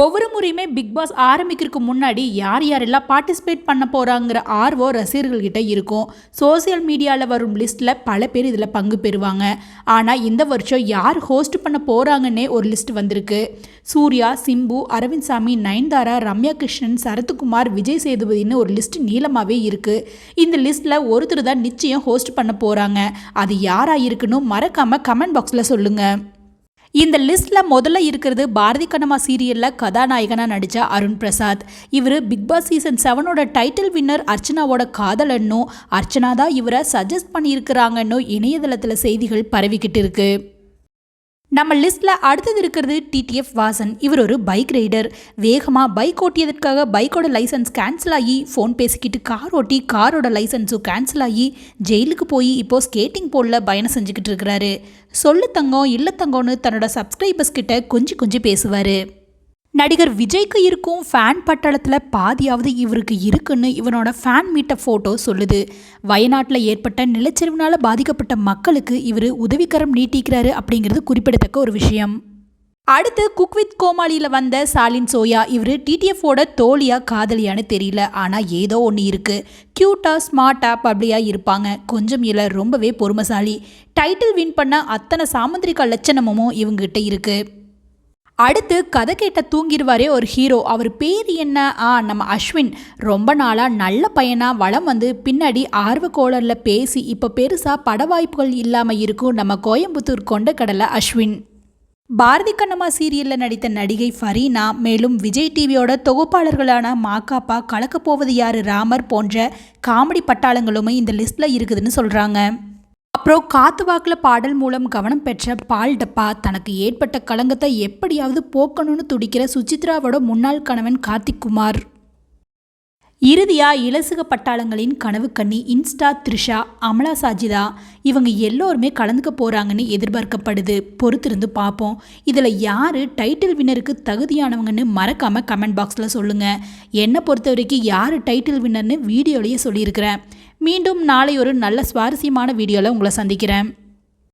ஒவ்வொரு முறையுமே big pass ஆரம்பிக்கிறதுக்கு முன்னாடி யார் யாரெல்லாம் பார்ட்டிசிபேட் பண்ண போகிறாங்கிற ஆர்வம் ரசிகர்கள்கிட்ட இருக்கும். சோசியல் மீடியாவில் வரும் லிஸ்ட்டில் பல பேர் இதில் பங்கு பெறுவாங்க. ஆனால் இந்த வருஷம் யார் ஹோஸ்ட் பண்ண போகிறாங்கன்னே ஒரு லிஸ்ட் வந்திருக்கு. சூர்யா சிம்பு அரவிந்த் சாமி நயன்தாரா ரம்யா கிருஷ்ணன் சரத்குமார் விஜய் சேதுபதினு ஒரு லிஸ்ட் நீளமாகவே இருக்குது இந்த லிஸ்ட்டில் ஒருத்தர் தான் நிச்சயம் ஹோஸ்ட் பண்ண போகிறாங்க அது யாராக இருக்குன்னு மறக்காமல் கமெண்ட் பாக்ஸில் சொல்லுங்கள் இந்த லிஸ்ட்டில் முதல்ல இருக்கிறது பாரதி கண்ணம்மா சீரியலில் கதாநாயகனாக நடித்த அருண் பிரசாத். இவர் பிக் பாஸ் சீசன் செவனோட டைட்டில் வின்னர் அர்ச்சனாவோட காதலன்னும் அர்ச்சனா தான் இவரை சஜஸ்ட் பண்ணியிருக்கிறாங்கன்னு இணையதளத்தில் செய்திகள் பரவிக்கிட்டு இருக்கு. நம்ம லிஸ்ட்டில் அடுத்தது இருக்கிறது டிடிஎஃப் வாசன். இவர் ஒரு பைக் ரைடர் வேகமாக பைக் ஓட்டியதற்காக பைக்கோட லைசன்ஸ் கேன்சல் ஆகி ஃபோன் பேசிக்கிட்டு கார் ஓட்டி காரோட லைசன்ஸும் கேன்சல் ஆகி ஜெயிலுக்கு போய் இப்போது ஸ்கேட்டிங் போர்டில் பயணம் செஞ்சுக்கிட்டு இருக்கிறாரு. சொல்லு தங்கம் இல்லை தங்கம்னு தன்னோட சப்ஸ்கிரைபர்ஸ் கிட்ட கொஞ்சம் கொஞ்சம் பேசுவார். நடிகர் விஜய்க்கு இருக்கும் ஃபேன் பட்டாளத்தில் பாதியாவது இவருக்கு இருக்குன்னு இவனோட ஃபேன் மீட்ட ஃபோட்டோ சொல்லுது. வயநாட்டில் ஏற்பட்ட நிலச்சரிவினால் பாதிக்கப்பட்ட மக்களுக்கு இவர் உதவிக்கரம் நீட்டிக்கிறாரு அப்படிங்கிறது குறிப்பிடத்தக்க ஒரு விஷயம். அடுத்து குக் வித் கோமாளியில் வந்த சாலின் சோயா இவர் டிடிஎஃபோட தோழியா காதலியான்னு தெரியல. ஆனால் ஏதோ ஒன்று இருக்குது க்யூட்டாக ஸ்மார்ட்டாக பப்ளியாக இருப்பாங்க. கொஞ்சம் இல்லை ரொம்பவே பொறுமைசாலி. டைட்டில் வின் பண்ண அத்தனை சாமுந்திரிகா லட்சணமும் இவங்ககிட்ட இருக்குது அடுத்து கதை கேட்ட தூங்கிடுவாரே ஒரு ஹீரோ அவர் பேர் என்ன? ஆ நம்ம அஸ்வின். ரொம்ப நாளாக நல்ல பையனாக வளம் வந்து பின்னாடி ஆர்வக்கோளரில் பேசி இப்போ பெருசாக பட வாய்ப்புகள் இல்லாமல் இருக்கும் நம்ம கோயம்புத்தூர் கொண்டக்கடலை அஸ்வின். பாரதி கண்ணம்மா சீரியலில் நடித்த நடிகை ஃபரீனா மேலும் விஜய் டிவியோட தொகுப்பாளர்களான மாக்காப்பா கலக்கப்போவது யாரு ராமர் போன்ற காமெடி பட்டாளங்களுமே இந்த லிஸ்ட்டில் இருக்குதுன்னு சொல்கிறாங்க அப்புறம் காத்து வாக்கில் பாடல் மூலம் கவனம் பெற்ற பால் டப்பா தனக்கு ஏற்பட்ட களங்கத்தை எப்படியாவது போக்கணும்னு துடிக்கிற சுசித்ராவோட முன்னாள் கணவன் கார்த்திக் குமார். இறுதியா இலசுக பட்டாளங்களின் கனவு கண்ணி இன்ஸ்டா த்ரிஷா அமலா சாஜிதா இவங்க எல்லோருமே கலந்துக்க போகிறாங்கன்னு எதிர்பார்க்கப்படுது. பொறுத்திருந்து பார்ப்போம் இதில் யார் டைட்டில் வின்னருக்கு தகுதியானவங்கன்னு மறக்காமல் கமெண்ட் பாக்ஸில் சொல்லுங்கள் என்னை பொறுத்த வரைக்கும் யார் டைட்டில் வின்னர்னு வீடியோலேயே சொல்லியிருக்கிறேன். மீண்டும் நாளை ஒரு நல்ல சுவாரஸ்யமான வீடியோவில் உங்களை சந்திக்கிறேன்.